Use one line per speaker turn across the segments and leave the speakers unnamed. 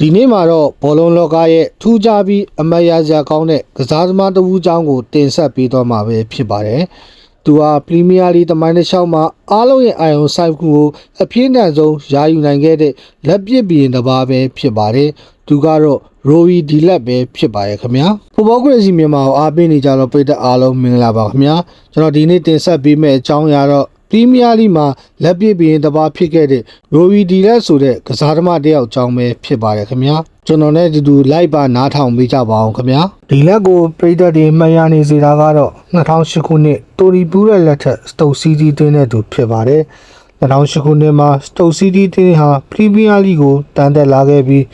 ဒီနေ့မှာတော့ဘောလုံးလောကရဲ့ထူးခြားပြီးအမတ်ရစရာကောင်းတဲ့ကစားသမားတစ်ဦးအကြောင်းကိုတင်ဆက်ပေးသွားမှာပဲဖြစ်ပါတယ်။သူဟာပရီးမီးယားလိတမိုင်းတစ်လျှောက်မှာအားလုံးရဲ့အာရုံစိုက်မှုကိုအပြင်းထန်ဆုံးယာယူနိုင်ခဲ့တဲ့လက်ပစ်ဘီရင်တစ်ပါးပဲဖြစ်ပါတယ်။သူကတော့ရိုဝီဒီလက်ပဲဖြစ်ပါရဲ့ခင်ဗျာ။ဖူဘောကရေစီမြန်မာကိုအားပေးနေကြတော့ပိတ်သက်အားလုံးမင်္ဂလာပါခင်ဗျာ။ကျွန်တော်ဒီနေ့တင်ဆက်ပေးမယ့်အကြောင်းအရာတော့ ပရီးမီးယားလိမှာလက်ပစ်ဘီရင်တစ်ပါးဖြစ်ခဲ့တဲ့ရိုဝီဒီလက်ဆိုတဲ့ကစားသမားတစ်ယောက်အကြောင်းပဲဖြစ်ပါတယ်ခင်ဗျာကျွန်တော်နဲ့အတူတူလိုက်ပါနားထောင်ပေးကြပါအောင်ခင်ဗျာဒီလက်ကိုပရိသတ်တွေမှတ်ရနေစေတာကတော့2008ခုနှစ်တိုရီပူးရဲ့လက်ထက်စတုတ်စီးတီးတင်းတဲ့သူဖြစ်ပါတယ်2008ခုနှစ်မှာစတုတ်စီးတီးတင်းဟာပရီးမီးယားလိကိုတန်တက်လာခဲ့ပြီး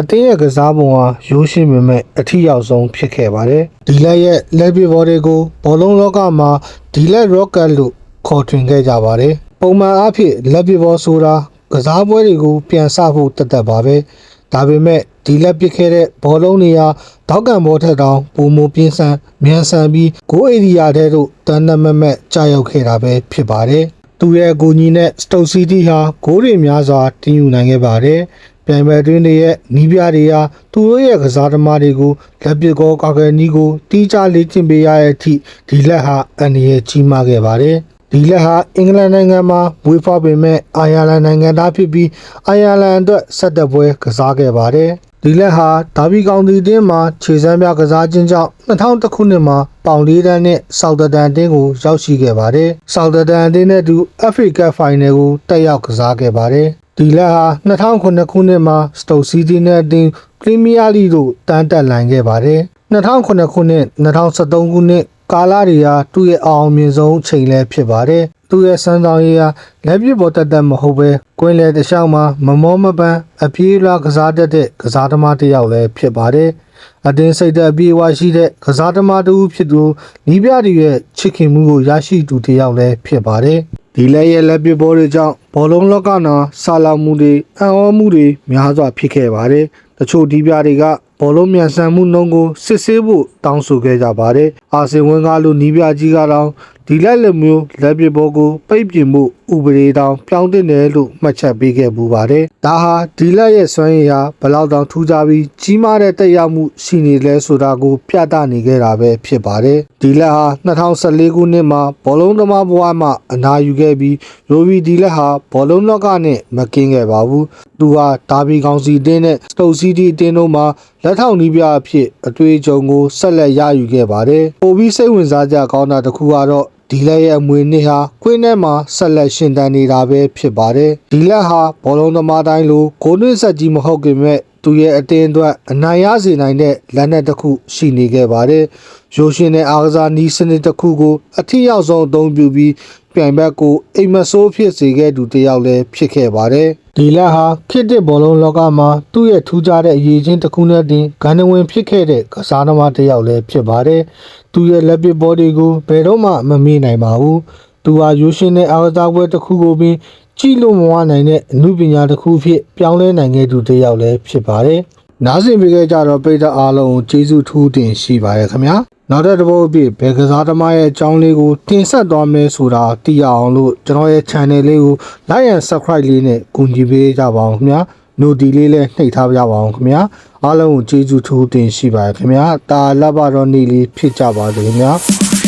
အသင်းရဲ့ကစားပုံဟာရိုးရှင်းပေမဲ့အထီရောက်ဆုံးဖြစ်ခဲ့ပါတယ်ဒီလက်ရဲ့လက်ပစ်ဘောတွေကိုဘောလုံးလောကမှာဒီလက်ရော့ကတ်လို့ ခေါ်ထွင်ခဲ့ကြပါတယ်။ပုံမှန်အားဖြင့်လက်ပစ်ဘောဆိုတာကစားပွဲတွေကိုပြန်ဆဖို့တတ်တတ်ပါပဲ။ဒါပေမဲ့ဒီလက်ပစ်ခဲ့တဲ့ဘောလုံးတွေဟာတောက်ကန်ဘောထက်တောင်ပုံမပြင်းဆန်မြန်ဆန်ပြီးဂိုးအေရီယာတဲ့တို့တန်တမတ်မတ်ကြာရောက်ခဲ့တာပဲဖြစ်ပါတယ်။သူရဲ့အကူကြီးနဲ့စတုတ်စီးတီးဟာဂိုးတွေများစွာတင်ယူနိုင်ခဲ့ပါတယ်။ပြိုင်ပွဲတွင်းတွေရဲ့နီးပြတွေဟာသူတို့ရဲ့ကစားသမားတွေကိုလက်ပစ်ကောကာကယ်နီးကိုတီးခြားလေ့ကျင့်ပေးရတဲ့အထိဒီလက်ဟာအန္တရာယ်ကြီးမားခဲ့ပါတယ်။ ဒီလက်ဟာအင်္ဂလန်နိုင်ငံမှာဝေးဖွားပေမဲ့အာယာလန်နိုင်ငံသားဖြစ်ပြီးအာယာလန်အတွက်ဆက်တက်ပွဲကစားခဲ့ပါတယ်။ဒီလက်ဟာဒါဘီကောင်တီတင်းမှာခြေစမ်းပြကစားခြင်းကြောင့်2000ခုနှစ်မှာပေါင်လေးတန်းနဲ့ဆောက်တတန်တင်းကိုရောက်ရှိခဲ့ပါတယ်။ဆောက်တတန်တင်းနဲ့အတူ Africa Final ကိုတက်ရောက်ကစားခဲ့ပါတယ်။ဒီလက်ဟာ2009ခုနှစ်မှာစတုတ်စီးတီးနဲ့အတင်းပရီးမီးယားလိတို့တန်းတက်နိုင်ခဲ့ပါတယ်။2009ခုနှစ်2013ခုနှစ် ကာလာတွေဟာသူ့ရဲ့အအောင်မြင်ဆုံးအချိန်လည်းဖြစ်ပါတယ်။သူ့ရဲ့စမ်းဆောင်ရည်ဟာလက်ပြပေါ်တက်တက်မဟုတ်ပဲကွင်းလေတစ်လျှောက်မှာမမောမပန်းအပြေးလာကစားတတ်တဲ့ကစားသမားတစ်ယောက်လည်းဖြစ်ပါတယ်။အတင်းစိတ်သက်အပြေးအဝရှိတဲ့ကစားသမားတစ်ဦးဖြစ်သူနီးပြတွေရဲ့ချစ်ခင်မှုကိုရရှိသူတစ်ယောက်လည်းဖြစ်ပါတယ်။ဒီလက်ရဲ့လက်ပစ်ဘောတွေကြောင့်ဘောလုံးလောကနာဆာလောင်မှုတွေအံ့ဩမှုတွေများစွာဖြစ်ခဲ့ပါတယ်။တချို့ဒီပြတွေက ဘောလုံးမြန်ဆန်မှုနှုန်းကိုစစ်ဆေးဖို့တောင်းဆိုခဲ့ကြပါတယ်။အာဆင်ဝင်ကားလိုနီးပြကြီးကတော့ဒီလက်လက်မျိုးလက်ပစ်ဘောကိုပိတ်ပင်မှုဥပဒေတောင်ပြောင်းတင်တယ်လို့မှတ်ချက်ပေးခဲ့ပူပါတယ်။ဒါဟာဒီလက်ရဲ့စွမ်းရည်ဟာဘယ်လောက်တောင်ထူးခြားပြီးကြီးမားတဲ့တက်ရောက်မှုရှိနေလဲဆိုတာကိုပြသနေခဲ့တာပဲဖြစ်ပါတယ်။ဒီလက်ဟာ2014ခုနှစ်မှာဘောလုံးသမားဘဝမှာအနာယူခဲ့ပြီးရိုဘီဒီလက်ဟာဘောလုံးလောကနဲ့မကင်းခဲ့ပါဘူး။သူဟာဒါဘီကောင်စီတင်းနဲ့စတုတ်စီတီတင်းတို့မှာလက်ထောက်နီးပြအဖြစ်အတွေ့အကြုံကိုဆက်လက်ရယူခဲ့ပါတယ်။ပိုပြီးစိတ်ဝင်စားကြကောင်းတာတစ်ခုကတော့ ဒီလက်ရဲ့အမွေနှစ်ဟာကွင်းထဲမှာဆက်လက်ရှင်တန်နေတာပဲဖြစ်ပါတယ်။ဒီလက်ဟာဘောလုံးသမားတိုင်းလိုဂိုးနှင်းဆက်ကြီးမဟုတ်ခင်မဲ့ သူရဲ့အတင်းအတွက်အနိုင်ရစေနိုင်တဲ့လက်နက်တစ်ခုရှိနေခဲ့ပါတယ်။ရိုရှင်တဲ့အားကစားနီးစနစ်တစ်ခုကိုအထက်ရောက်ဆုံးအသုံးပြုပြီးပြိုင်ဘက်ကိုအိမ်မဆိုးဖြစ်စေခဲ့သူတစ်ယောက်လည်းဖြစ်ခဲ့ပါတယ်။ဒီလက်ဟာခစ်တစ်ဘောလုံးလောကမှာသူ့ရဲ့ထူးခြားတဲ့အရေးချင်းတစ်ခုနဲ့တင်ဂန္ဓဝင်ဖြစ်ခဲ့တဲ့ကစားသမားတစ်ယောက်လည်းဖြစ်ပါတယ်။သူရဲ့လက်ပစ်ဘောတွေကိုဘယ်တော့မှမမေ့နိုင်ပါဘူး။သူဟာရိုးရှင်းတဲ့အားကစားပွဲတစ်ခုကိုပင် ကြည့်လို့မဝနိုင်တဲ့အမှုပညာတစ်ခုဖြစ်ပြောင်းလဲနိုင်ခဲ့သူတစ်ယောက်လည်းဖြစ်ပါတယ်။နားဆင်ပေးခဲ့ကြတော့ပိတ်သက်အားလုံးကိုကျေးဇူးထူးတင်ရှိပါတယ်ခင်ဗျာ။နောက်တဲ့တစ်ပုတ်အပြည့်ဘယ်ကစားသမားရဲ့အကြောင်းလေးကိုတင်ဆက်သွားမလဲဆိုတာသိရအောင်လို့ကျွန်တော်ရဲ့ channel လေးကို like and subscribe လေးနဲ့ကူညီပေးကြပါအောင်ခင်ဗျာ။ note လေးလည်းနှိပ်ထားကြပါအောင်ခင်ဗျာ။အားလုံးကိုကျေးဇူးထူးတင်ရှိပါတယ်ခင်ဗျာ။တာလဘတော်နေ့လေးဖြစ်ကြပါစေခင်ဗျာ။